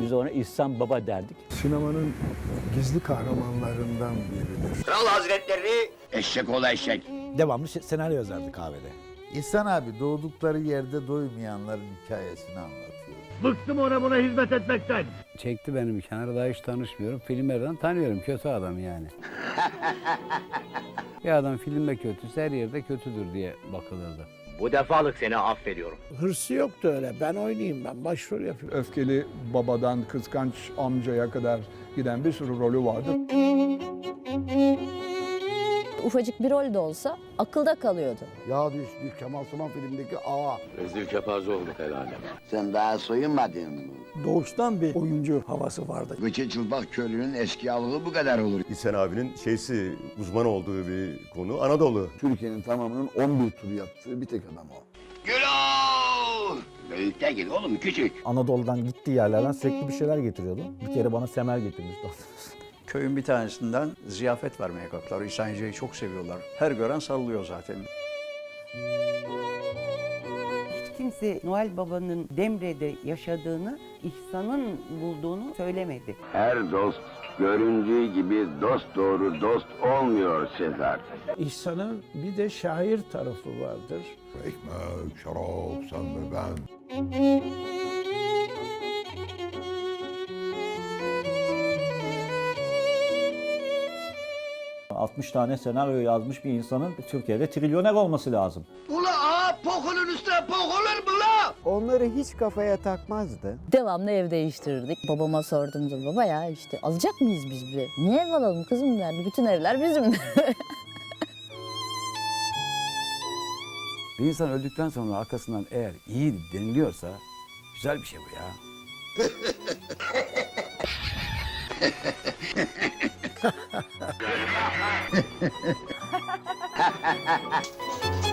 Biz ona İhsan Baba derdik. Sinemanın gizli kahramanlarından biridir. Kral Hazretleri eşek ol eşek. Devamlı se- senaryo yazardı kahvede. İhsan abi doğdukları yerde doymayanların hikayesini anlatıyor. Çekti benim kenara daha hiç tanışmıyorum. Filmlerden tanıyorum. Kötü adam yani. Bir adam filmde kötüyse her yerde kötüdür diye bakılırdı. Bu defalık seni affediyorum. Hırsı yoktu öyle. Ben oynayayım ben başrol yapayım. öfkeli babadan kıskanç amcaya kadar giden bir sürü rolü vardı. Ufacık bir rol de olsa akılda kalıyordu. Ya düştü Kemal Sunal filmindeki ağa. Rezil kepaze olduk herhalde. Sen daha soyunmadın mı? Doğuştan bir oyuncu havası vardı. Gıçı çılpak köylünün eski bu kadar olur. İhsan abinin şeysi uzman olduğu bir konu Anadolu. Türkiye'nin tamamının 11 tur yaptığı bir tek adam o. Gülol! Büyükte git oğlum küçük. Anadolu'dan gittiği yerlerden sürekli bir şeyler getiriyordu. Bir kere bana semer getirmişti. Köyün bir tanesinden ziyafet vermeye kalktılar. İhsan Yüce'yi çok seviyorlar. Her gören sallıyor zaten. Hiç kimse Noel Baba'nın Demre'de yaşadığını, İhsan'ın bulduğunu söylemedi. Her dost göründüğü gibi dost doğru dost olmuyor Sezar. İhsan'ın bir de şair tarafı vardır. Ekmek, şarap, sen ve ben. 60 tane senaryo yazmış bir insanın Türkiye'de trilyoner olması lazım. Ula ağa pokunun üstüne pok olur mu la? Onları hiç kafaya takmazdı. Devamlı ev değiştirirdik. Babama sorduğumda baba ya işte alacak mıyız biz bir? Niye ev alalım kızım derdi. Bütün evler bizim. Bir insan öldükten sonra arkasından eğer iyi deniliyorsa güzel bir şey bu ya. Ha ha ha ha!